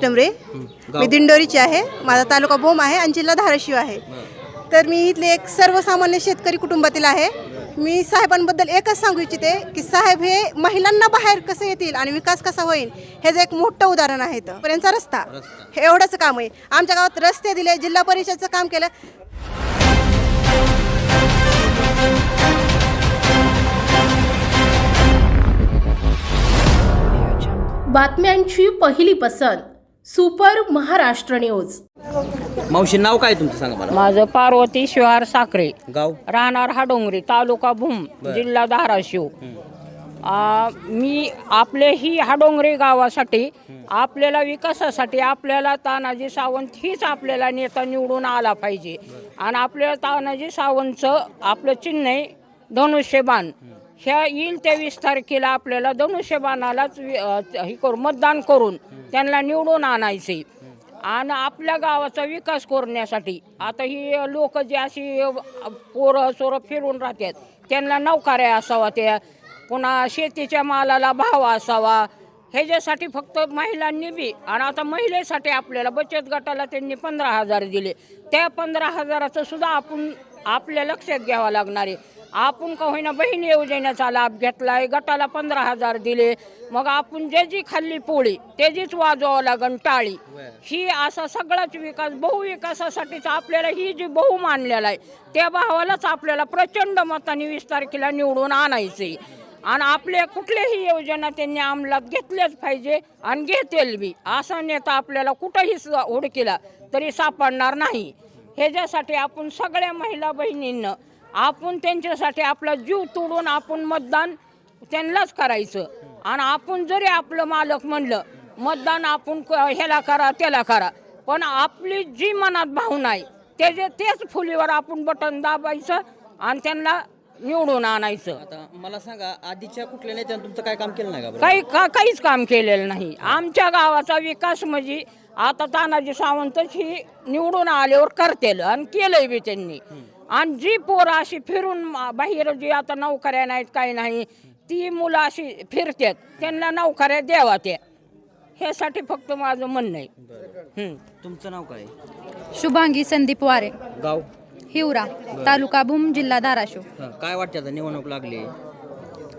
डमरे. मी दिंडोरीची आहे. माझा तालुका बोम आहे आणि जिल्हा धाराशिव आहे. तर मी इथले एक सर्वसामान्य शेतकरी कुटुंबातील आहे. मी साहेबांबद्दल एकच सांगू इच्छिते की साहेब हे महिलांना बाहेर कसं येतील आणि विकास कसा होईल हे जे एक मोठं उदाहरण आहे इथं. पर्यंतचा रस्ता. हे एवढंच काम आहे. आमच्या गावात रस्ते दिले जिल्हा परिषदचं काम केलं. बातम्यांची पहिली पसंत सुपर महाराष्ट्र न्यूज. मावशी नाव काय तुमचं? सांगा मला. माझं पार्वती शिवार साखरे. गाव? राहणार हाडोंगरी तालुका भूम जिल्हा धाराशिव. आ, मी आपले ही हाडोंगरी गावासाठी आपल्याला विकासासाठी आपल्याला तानाजी सावंत हीच आपल्याला नेता निवडून आला पाहिजे. आणि आपल्याला तानाजी सावंतचं आपलं चिन्ह आहे धनुष्यबाण. ह्या येईल तेवीस वीस तारखेला आपल्याला धनुष्यबाणालाच वि- हे करू मतदान करून त्यांना निवडून आणायचे. आणि आपल्या गावाचा विकास करण्यासाठी आता ही लोक जी अशी पोरं सोरं फिरून राहतात त्यांना नौकाऱ्या असावा त्या पुन्हा शेतीच्या मालाला भाव असावा. ह्याच्यासाठी फक्त महिलांनी बी आणि आता महिलेसाठी आपल्याला बचत गटाला त्यांनी पंधरा हजार दिले. त्या पंधरा हजाराचं सुद्धा आपण आपल्या लक्षात घ्यावं लागणार आहे. आपण का होईना बहीण योजनेचा लाभ घेतलाय गटाला पंधरा हजार दिले मग आपण जे जी खाल्ली पोळी तेजीच वाजवावं लागन टाळी. ही असा सगळाच विकास बहुविकासासाठीच आपल्याला ही जी बहु मानलेला आहे त्या भावालाच आपल्याला प्रचंड मताने वीस तारखेला निवडून आणायचे आणि आपल्या कुठल्याही योजना त्यांनी अंमलात घेतल्याच पाहिजे आणि घेतील बी. असा नेता आपल्याला कुठंही स- हुडकीला तरी सापडणार नाही. ह्याच्यासाठी आपण सगळ्या महिला बहिणींना आपण त्यांच्यासाठी आपला जीव तोडून आपण मतदान त्यांनाच करायचं. आणि आपण जरी आपलं मालक म्हणलं मतदान आपण क- ह्याला करा त्याला करा. पण आपली जी मनात भावना आहे त्याचे तेच फुलीवर आपण बटन दाबायचं आणि त्यांना निवडून आणायचं. आता मला सांगा आधीच्या कुठल्या नेत्यानं तुमचं काय काम केलं नाही का बरं? काही का काहीच काम केलेलं नाही. आमच्या गावाचा विकास म्हणजे आता तानाजी सावंतच ही निवडून आल्यावर करतेल आणि केलंय बी त्यांनी. आणि जी पोरं अशी फिरून बाहेर जी आता नोकऱ्या नाहीत काही नाही ती मुलं अशी फिरतात. त्यांना नोकऱ्या द्यावा त्या ह्यासाठी फक्त माझं म्हणणं आहे. हं. तुमचं नाव काय? शुभांगी संदीप वारे. गाव? हिवरा तालुका भूम जिल्हा धाराशिव. हं, काय वाटतं आता? निवडणूक लागली.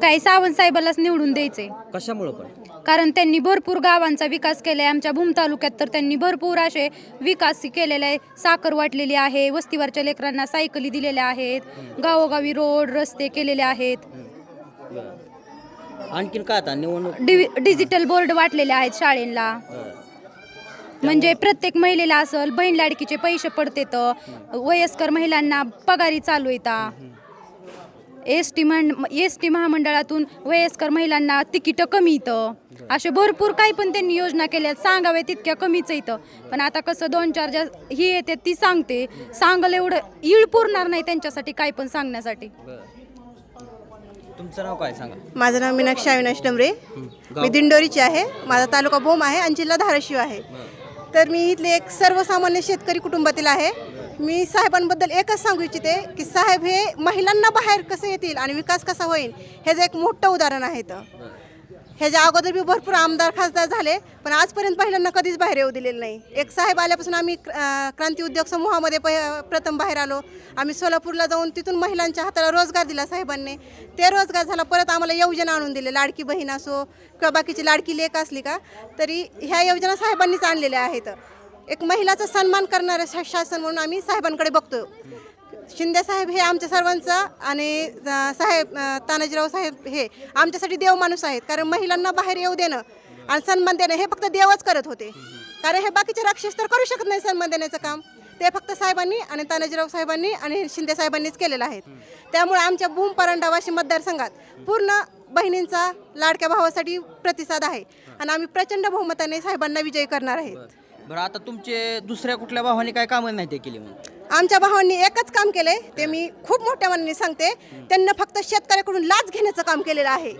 काही सावंत साहेबालाच निवडून द्यायचे. कशामुळं पण? कारण त्यांनी भरपूर गावांचा विकास केलाय. आमच्या भूम तालुक्यात तर त्यांनी भरपूर असे विकास केलेले आहे साखर वाटलेली आहे वस्तीवरच्या लेकरांना सायकली दिलेल्या आहेत गावोगावी रोड रस्ते केलेले आहेत. आणखीन काय आता? निवडणूक डि डिजिटल बोर्ड वाटलेले आहेत शाळेला. म्हणजे प्रत्येक महिलेला असल बहीण लाडकीचे पैसे पडतेत. वयस्कर महिलांना पगारी चालू येतात एस टी एस टी महामंडळातून वयस्कर महिलांना तिकीटं कमी येतं असे भरपूर काही पण त्यांनी योजना केल्या सांगावे तितक्या कमीच येतं पण आता कसं दोन चार ज्या ही येते ती सांगते. सांगलं एवढं इळ पुरणार नाही त्यांच्यासाठी काय पण सांगण्यासाठी. तुमचं नाव काय सांगा? माझं नाव मीनाक्षी अविनाश डमरे? मी दिंडोरीची आहे. माझा तालुका बोम आहे आणि जिल्हा धाराशिव आहे. तर मी इथले एक सर्वसामान्य शेतकरी कुटुंबातील आहे. मी साहेबांबद्दल एकच सांगू इच्छिते की साहेब हे महिलांना बाहेर कसं येतील आणि विकास कसा होईल हे जे एक मोठं उदाहरण आहे तर ह्याच्या अगोदर बी भरपूर आमदार खासदार झाले पण आजपर्यंत महिलांना कधीच बाहेर येऊ दिलेलं नाही. एक साहेब आल्यापासून आम्ही क्रांती उद्योग समूहामध्ये प प्रथम बाहेर आलो. आम्ही सोलापूरला जाऊन तिथून महिलांच्या हाताला रोजगार दिला साहेबांनी. ते रोजगार झाला परत आम्हाला योजना आणून दिले. लाडकी बहीण असो किंवा बाकीची लाडकी लेख असली का तरी ह्या योजना साहेबांनीच आणलेल्या आहेत. एक महिलाचा सन्मान करणारं शा- शासन म्हणून आम्ही साहेबांकडे बघतो शिंदे साहेब हे आमच्या सर्वांचा आणि साहेब तानाजीराव साहेब हे आमच्यासाठी देव माणूस आहेत. कारण महिलांना बाहेर येऊ देणं आणि सन्मान देणं हे फक्त देवच करत होते. कारण हे बाकीचे राक्षस तर करू शकत नाही सन्मान देण्याचं काम. ते फक्त साहेबांनी आणि तानाजीराव साहेबांनी आणि शिंदे साहेबांनीच केलेलं आहे त्यामुळे आमच्या भूम परांडा वाशी मतदारसंघात पूर्ण बहिणींचा लाडक्या भावासाठी प्रतिसाद आहे. आणि आम्ही प्रचंड बहुमताने साहेबांना विजयी करणार आहेत. बरं आता तुमचे दुसऱ्या कुठल्या भावाने काय कामं नाही ते केली मग आमच्या भावांनी एकच काम केलंय ते मी खूप मोठ्या मनाने सांगते. त्यांना फक्त शेतकऱ्याकडून लाच घेण्याचं काम केलेलं आहे.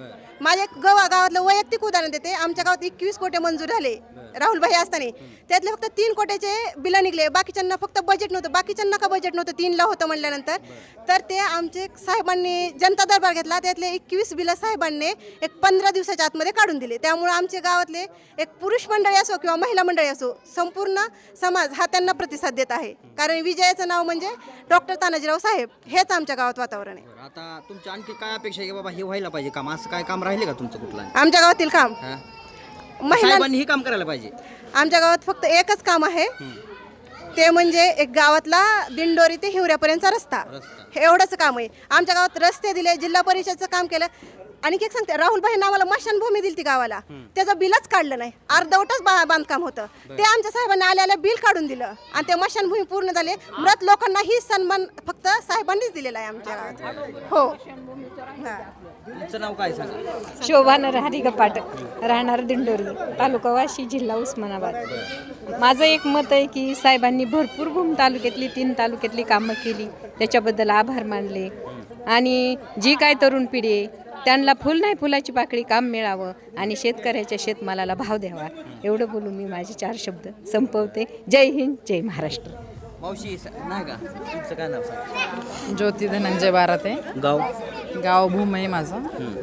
माझ्या एक गावा गावातलं वैयक्तिक उदाहरण देते. आमच्या गावात एकवीस कोटी मंजूर झाले राहुलभाई असताना. त्यातले फक्त तीन कोट्याचे बिलं निघले. बाकीच्यांना फक्त बजेट नव्हतं. बाकीच्यांना का बजेट नव्हतं? तीनला होतं म्हणल्यानंतर. तर ते आमचे साहेबांनी जनता दरबार घेतला. त्यातले एकवीस बिलं साहेबांनी एक पंधरा दिवसाच्या आतमध्ये काढून दिले. त्यामुळे आमच्या गावातले एक पुरुष मंडळी असो किंवा महिला मंडळी असो संपूर्ण समाज हा त्यांना प्रतिसाद देत आहे. कारण विजयाचं नाव म्हणजे डॉक्टर तानाजीराव साहेब. हेच आमच्या गावात वातावरण आहे. आता तुमच्या आणखी काय अपेक्षा आहे की बाबा हे व्हायला पाहिजे काम? असं काय काम राहिले का तुमचं कुठलं? आमच्या गावातील काम. हा? महिला साहेबांनी हे काम करायला पाहिजे. आमच्या गावात फक्त एकच काम आहे. ते म्हणजे एक गावातला दिंडोरी ते हिवऱ्यापर्यंतचा रस्ता. रस्ता. हे एवढंच काम आहे. आमच्या गावात रस्ते दिले जिल्हा परिषदचं काम केलं. आणि एक सांगते राहुल भाई आम्हाला मशानभूमी दिली ती गावाला. त्याचं बिलच काढलं नाही. अर्धवटच बा बांधकाम होतं. ते आमच्या साहेबांनी आल्याला बिल काढून दिलं. आणि ते मशानभूमी पूर्ण झाले. मृत लोकांना ही सन्मान फक्त साहेबांनीच दिलेला आहे आमच्या गावात. हो. हा. तुमचं नाव काय सांगा? शोभा नरहरी गपाट राहणार दिंडोरी तालुका वाशी जिल्हा उस्मानाबाद. माझं एक मत आहे की साहेबांनी भरपूर भूम तालुक्यातली तीन तालुक्यातली कामं केली त्याच्याबद्दल आभार मानले. आणि जी काय तरुण पिढी आहे त्यांना फुल नाही फुलाची पाकळी काम मिळावं आणि शेतकऱ्याच्या शेतमालाला भाव द्यावा. एवढं बोलून मी माझे चार शब्द संपवते. जय हिंद जय महाराष्ट्र. मावशी नाही का? तुमचं काय नाव सांगा? ज्योती धनंजय बाराते. गाव? गाव भूम आहे माझं. हम्म.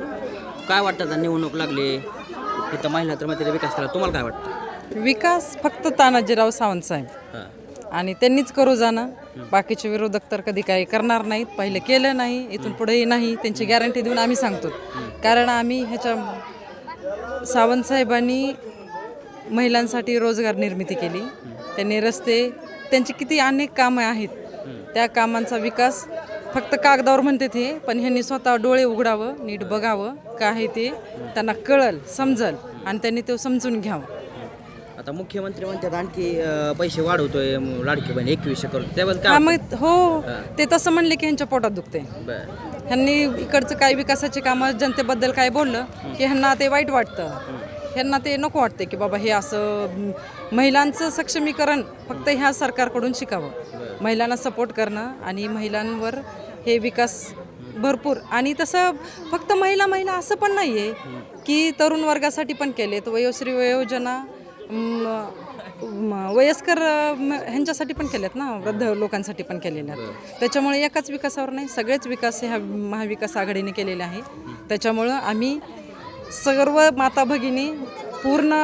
काय वाटतं आता निवडणूक लागली? इथं महिला तर मात्र विकास केला तुम्हाला काय वाटतं? विकास फक्त तानाजीराव सावंत साहेब. हां. आणि त्यांनीच करू जाणं. बाकीचे विरोधक तर कधी काही करणार नाहीत. पहिले केलं नाही. इथून पुढेही नाही. त्यांची गॅरंटी देऊन आम्ही सांगतो. कारण आम्ही ह्याच्या सावंत साहेबांनी महिलांसाठी रोजगार निर्मिती केली. त्यांनी रस्ते त्यांची किती अनेक कामं आहेत. त्या कामांचा विकास फक्त कागदावर म्हणते ते पण ह्यांनी स्वतः डोळे उघडावं नीट बघावं काय ते त्यांना कळल समजल आणि त्यांनी ते समजून घ्यावं. आता मुख्यमंत्री म्हणतात आणखी पैसे वाढवतोय लाडकी बहीण एकवीसशे करतो त्याबद्दल हा काय हो ते तसं म्हणले की ह्यांच्या पोटात दुखते ह्यांनी इकडचं काही विकासाचे कामं जनतेबद्दल काय बोललं की ह्यांना ते वाईट वाटतं. ह्यांना ते नको वाटते की बाबा हे असं महिलांचं सक्षमीकरण फक्त ह्या सरकारकडून शिकावं. महिलांना सपोर्ट करणं आणि महिलांवर हे विकास भरपूर. आणि तसं फक्त महिला महिला असं पण नाही आहे की तरुण वर्गासाठी पण केलेत वयोश्री योजना म, म, वयस्कर ह्यांच्यासाठी पण केलेत ना वृद्ध लोकांसाठी पण केलेल्या आहेत त्याच्यामुळे एकाच विकासावर नाही सगळेच विकास ह्या महाविकास आघाडीने केलेले आहे. त्याच्यामुळं आम्ही सर्व माता भगिनी पूर्ण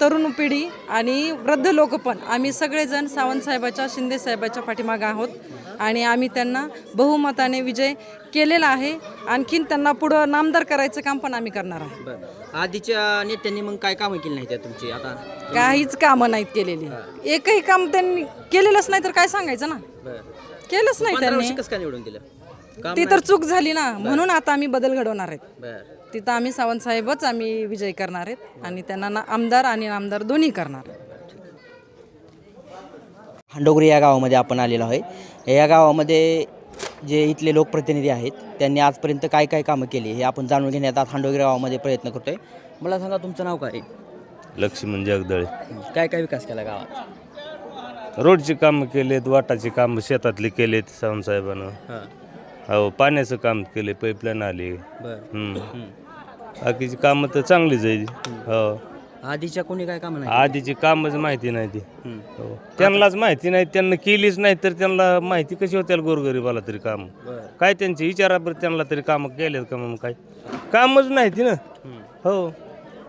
तरुण पिढी आणि वृद्ध लोक पण. आम्ही सगळेजण सावंत साहेबाच्या शिंदे साहेबाच्या पाठीमागं आहोत. आणि आम्ही त्यांना बहुमताने विजय केलेला आहे. आणखीन त्यांना पुढं नामदार करायचं काम पण आम्ही करणार आहे. बरं. आधीच्या नेत्यांनी मग काय कामं केली नाही त्या तुमची? आता काहीच कामं नाहीत केलेली. एकही काम त्यांनी केलेलंच नाही तर काय सांगायचं ना? केलंच नाही त्यांनी वर्ष कसं काय निवडून दिलं? काम ती तर चूक झाली ना. म्हणून आता आम्ही बदल घडवणार आहेत. तिथं आम्ही सावंत साहेबच आम्ही विजय करणार आहेत आणि त्यांना ना आमदार आणि नामदार दोन्ही करणार आहेत. हांडोगरी या गावामध्ये आपण आलेलो आहे. या गावामध्ये जे इथले लोकप्रतिनिधी आहेत त्यांनी आजपर्यंत काय काय कामं केली हे आपण जाणून घेण्यात आज हांडोगरी गावामध्ये प्रयत्न करतोय. मला सांगा तुमचं नाव काय? लक्ष्मण जगदळे. काय काय विकास केला गावात? रोडची कामं केलेत वाटाची कामं शेतातली केलेत सावंतसाहेबानं हां. हो पाण्याचं काम केले पाईपलाईन आली. बरं. हम्म. बाकीची कामं तर चांगलीच आहे हो. आधीच्या कोणी काय कामं नाही? आधीची कामच माहिती नाही ती. हो. त्यांनाच माहिती नाही त्यांना केलीच नाही तर त्यांना माहिती कशी होत्या गोरगरीबाला तरी काम? काय त्यांची विचाराबर त्यांना तरी कामं केलेत का मग काय? कामच नाही ती ना. हो.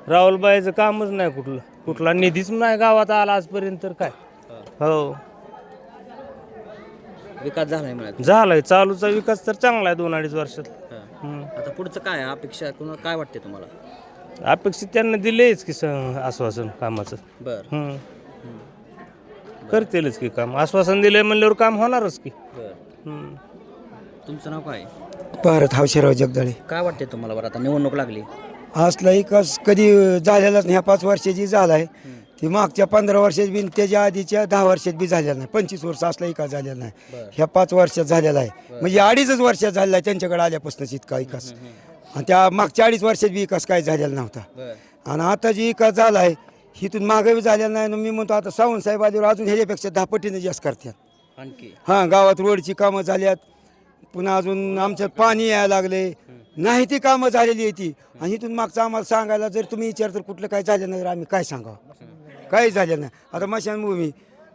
राहुलबाईचं कामच नाही कुठलं. कुठला निधीच नाही गावात आला आजपर्यंत तर काय? हो. विकास झालाय झालाय. चालूचा विकास तर चांगला आहे दोन अडीच वर्षात. आता पुढचं काय आहे? अपेक्षा कुणा काय वाटते तुम्हाला? अपेक्षित त्यांना दिलेच की स- आश्वासन कामाचं. बरं. करतीलच की काम. आश्वासन दिले म्हणल्यावर काम होणारच की. बरं. तुमचं नाव काय? भारत हावशेराव जगदळे. काय वाटते तुम्हाला बरं? आता निवडणूक लागली. असला विकास कधी झालेलाच नाही. ह्या पाच वर्षाची झाला आहे ती मागच्या पंधरा वर्षात बी आणि त्याच्या आधीच्या दहा वर्षात बी झालेला नाही. पंचवीस वर्ष असला विकास झालेला नाही. ह्या पाच वर्षात झालेला आहे. म्हणजे अडीचच वर्षात झालेला आहे त्यांच्याकडे आल्यापासूनच इतका विकास. आणि त्या मागच्या अडीच वर्षात बी विकास काय झालेला नव्हता. आणि आता जी विकास झाला आहे हिथून मागे बी झालेला नाही आणि मी म्हणतो आता सावंत साहेब आल्यावर अजून ह्याच्यापेक्षा दहा पटीने जास्त करतात. आणखी? हां गावात रोडची कामं झाल्यात पुन्हा अजून आमच्यात पाणी यायला लागले. नाही ती कामं झालेली आहे ती. आणि इथून मागचं आम्हाला सांगायला जर तुम्ही विचार तर कुठलं काय झालं नाही तर आम्ही काय सांगावं? काही झालं नाही. आता मशानभूमी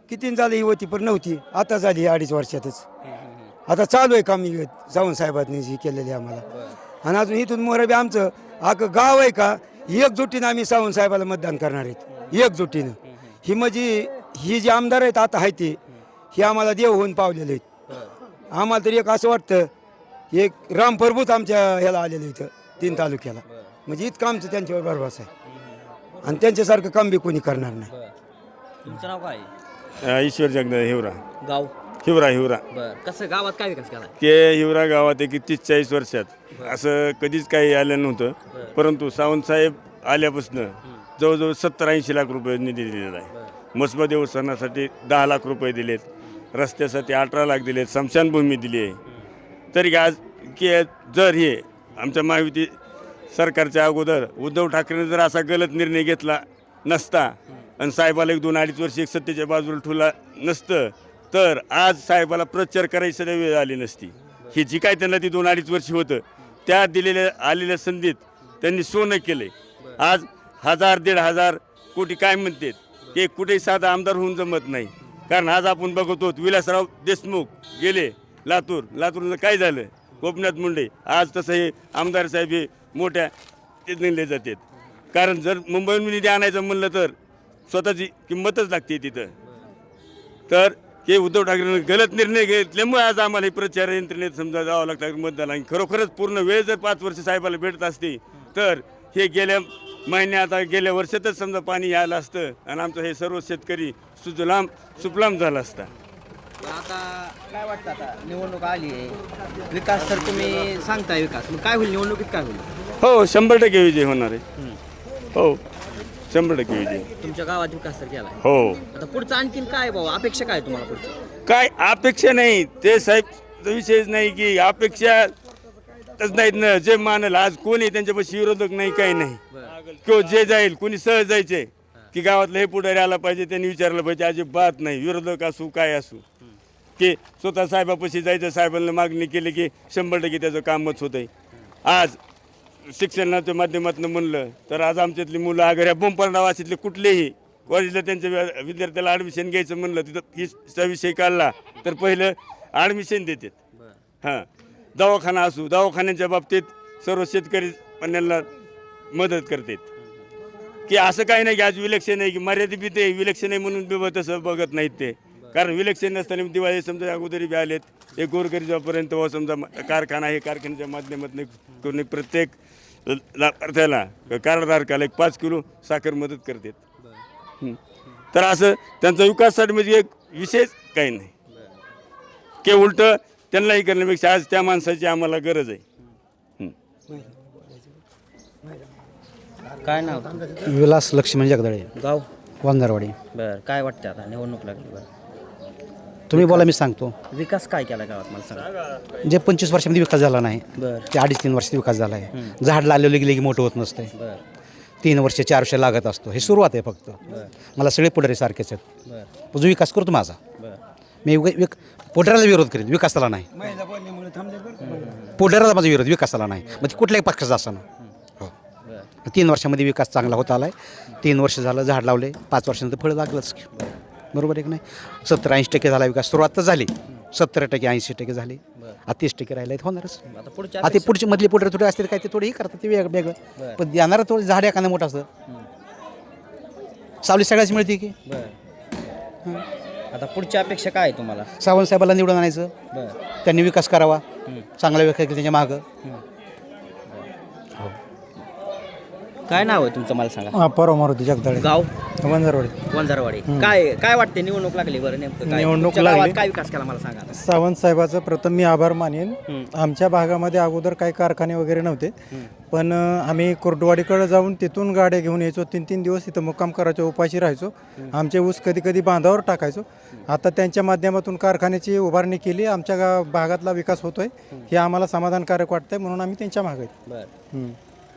किती झाली ही होती पण नव्हती. आता झाली ही अडीच वर्षातच. आता चालू आहे काम ही जाऊन साहेबांनी जी केलेली आम्हाला. आणि अजून इथून मोहर बी आमचं अगं गाव आहे का एकजुटीनं आम्ही सावंत साहेबाला मतदान करणार आहेत. एकजुटीनं. ही म्हणजे ही जी आमदार आहेत आता आहे ते ही आम्हाला देव होऊन पावलेले आहेत. आम्हाला तरी एक असं वाटतं एक राम प्रभूत आमच्या ह्याला आलेलं इथं तीन तालुक्याला. म्हणजे इतकं आमचं त्यांच्यावर भरवसा आहे. आणि त्यांच्यासारखं काम बी कोणी करणार नाही. तुमचं नाव काय? अ, ईश्वर जगद हिवरा. गाव? हिवरा हिवरा. बर. कसं गावात काय विकास केला के हिवरा गावात एक तीस चाळीस वर्षात असं कधीच काही आलं नव्हतं. परंतु सावंत साहेब आल्यापासून जवळजवळ सत्तर ऐंशी लाख रुपये निधी दिलेला आहे. मसबा देवस्थानासाठी दहा लाख रुपये दिलेत. रस्त्यासाठी अठरा लाख दिलेत. स्मशानभूमी दिली आहे. तरी आज की जर हे आमच्या महायुती सरकारच्या अगोदर उद्धव ठाकरेने जर असा गलत निर्णय घेतला नसता आणि साहेबाला एक दोन अडीच वर्ष एक सत्तेच्या बाजूला ठेवला नसतं तर आज साहेबाला प्रचार करायची वेळ आली नसती. ही जी काय त्यांना ती दोन अडीच वर्ष होतं त्या दिलेल्या आलेल्या संधीत त्यांनी सोनं केले आज हजार दीड हजार कोटी काय म्हणतात? ते कुठेही साधा आमदार होऊन जमत नाही. कारण आज आपण बघतो विलासराव देशमुख गेले लातूर. लातूरचं काय झालं? गोपीनाथ मुंडे. आज तसं हे आमदार साहेब हे मोठ्या ते नेले जातात. कारण जर मुंबईहून निधी आणायचं म्हणलं तर स्वतःची किंमतच लागते तिथं. तर हे उद्धव ठाकरेनं गलत निर्णय घेतल्यामुळे आज आम्हाला हे प्रचार यंत्रणेत समजा जावं लागतं मतदान. आणि खरोखरच पूर्ण वेळ जर पाच वर्ष साहेबाला भेटत असते तर हे गेल्या महिन्यात गेल्या वर्षातच समजा पाणी यायला असतं आणि आमचं हे सर्व शेतकरी सुजलाम सुफलाम झाला असता. आता काय वाटतं आता? निवडणूक आली आहे. विकास तर तुम्ही सांगताय विकास. मग काय होईल? निवडणुकीत काय होईल? हो शंभर टक्के विजय होणार आहे. हो शंभर टक्के विजय. तुमच्या गावात विकास तर केला हो. आता पुढचं आणखीन काय बाबा अपेक्षा काय तुम्हाला पुढची? काय अपेक्षा नाही. ते साहेब विषयच नाही की अपेक्षा तच नाहीत ना. जे मानल आज कोणी त्यांच्यापाशी विरोधक नाही काही नाही. किंवा जे जाईल कोणी सहज जायचे. की गावातलं हे पुढारी आला पाहिजे त्यांनी विचारलं पाहिजे अजिबात नाही विरोधक असू काय असू. की स्वतः साहेबापाशी जायचं साहेबांना मागणी केली की शंभर टक्के त्याचं कामच होतंय. आज शिक्षणाच्या माध्यमातून म्हणलं तर आज आमच्यातली मुलं अगर ह्या वाशीतले कुठलेही कॉलेजला त्यांच्या विद्यार्थ्याला ॲडमिशन घ्यायचं म्हणलं तिथं हिचा विषय काढला तर पहिलं ॲडमिशन देतात. हां. दवाखाना असू दवाखान्यांच्या बाबतीत सर्व शेतकरी पाण्याला मदत करतात. की असं काही नाही की आज विलक्षण आहे की मर्यादित बी ते विलक्षण आहे म्हणून बी तसं बघत नाहीत ते. कारण विलक्षण नसताना दिवाळी समजा अगोदरी बी आलेत. एक गोरगरीबापर्यंत व समजा कारखाना आहे कारखान्याच्या माध्यमातून करून प्रत्येक लाभार्थ्याला कारधारकाला एक पाच किलो साखर मदत करतात. तर असं त्यांचा विकासासाठी म्हणजे एक विशेष काही नाही. के उलट त्यांनाही करण्यापेक्षा आज त्या माणसाची आम्हाला गरज आहे. काय नाव विलास लक्ष्मण जगदळे. गाव? वांदरवाडी बर काय वाटतं आता निवडणूक लागली बरं? तुम्ही बोला मी सांगतो. विकास काय केला गावात? मला सांगा. जे पंचवीस वर्षामध्ये विकास झाला नाही बर. ते अडीच तीन वर्षात विकास झाला आहे झाड लागलेलं गेले की मोठं होत नसतंय. बर. तीन वर्ष चार वर्ष लागत असतो. हे सुरुवात आहे फक्त. मला सगळे पुढारी सारखेच आहेत. बर. जो विकास करतो माझा बर. मी विक विक- पुढाऱ्याला विरोध करेन. विकासाला नाही. महिला बोलण्यामुळे थांबले बरं. पुढाऱ्याला माझा विरोध विकासाला नाही. मग ते कुठल्याही पक्षाचा असताना तीन वर्षामध्ये विकास चांगला होत आला आहे तीन वर्ष झालं झाड लावले. पाच वर्षानंतर फळं लागलंच. बरोबर आहे की नाही? सत्तर ऐंशी टक्के झाला विकास. सुरुवात तर झाली. सत्तर टक्के ऐंशी टक्के झाली. तीस टक्के राहिले होणारच. आता पुढचे मधले पुढे थोडे असतील काय ते थोडे हे करतात ते वेगळं वेगळं. पण देणारं थोडं झाड एखादं मोठं असतं. सावली सगळ्याच मिळते की? आता पुढच्या अपेक्षा काय आहे तुम्हाला? सावंत साहेबाला निवडून आणायचं. त्यांनी विकास करावा. चांगला विकास केला त्यांच्या मागं. काय नाव आहे तुमचं? मला सांगा. परवा मारुती जगदाळे. गाव? वंजारवाडी. वंजारवाडी. काय काय वाटते निवडणूक लागली बरं नेमकं काय? निवडणूक तुमच्या गावात लागली. काय विकास केला मला सांगा. सावंत साहेबाचं प्रथम मी आभार मानेन. हं. आमच्या भागामध्ये अगोदर काही कारखाने वगैरे नव्हते. पण अ, आम्ही कुर्डवाडीकडे जाऊन तिथून गाड्या घेऊन यायचो. तीन तीन दिवस तिथं मुक्काम करायचो उपाशी राहायचो. आमचे ऊस कधी कधी बांधावर टाकायचो. आता त्यांच्या माध्यमातून कारखान्याची उभारणी केली. आमच्या गा भागातला विकास होतोय. हे आम्हाला समाधानकारक वाटतंय म्हणून आम्ही त्यांच्या मागे आहेत. बर. हं.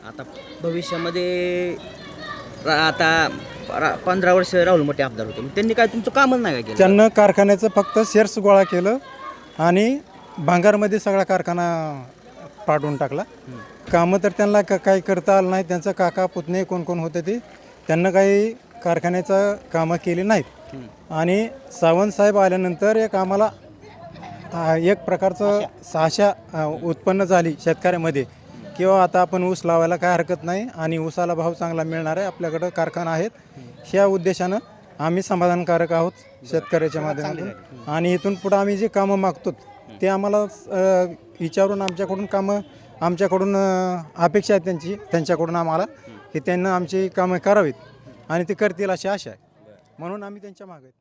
आता भविष्यामध्ये रा- आता रा- पंधरा वर्ष राहुल मोठे आमदार होते. मग त्यांनी काय तुमचं कामच नाही काय केलं? त्यांना कारखान्याचं फक्त शेअर्स गोळा केलं आणि भांगारमध्ये सगळा कारखाना पाडून टाकला. कामं तर त्यांना क- काही करता आलं नाही. त्यांचं काका पुतणे कोण कोण होते ते त्यांना काही कारखान्याचं कामं केली नाहीत. आणि सावंत साहेब आल्यानंतर एक आम्हाला आ, एक प्रकारचं आ, उत्पन्न झाली शेतकऱ्यामध्ये. किंवा आता आपण ऊस लावायला काय हरकत नाही आणि ऊसाला भाव चांगला मिळणार आहे आपल्याकडं कारखाना आहेत ह्या उद्देशानं आम्ही समाधानकारक आहोत शेतकऱ्याच्या माध्यमातून. आणि इथून पुढं आम्ही जे कामं मागतो ते आम्हाला अ, विचारून आमच्याकडून कामं आमच्याकडून अ, अपेक्षा आहे त्यांची त्यांच्याकडून आम्हाला की त्यांना आमची कामं करावीत. आणि ते करतील अशी आशा आहे. म्हणून आम्ही त्यांच्या मागे आहेत.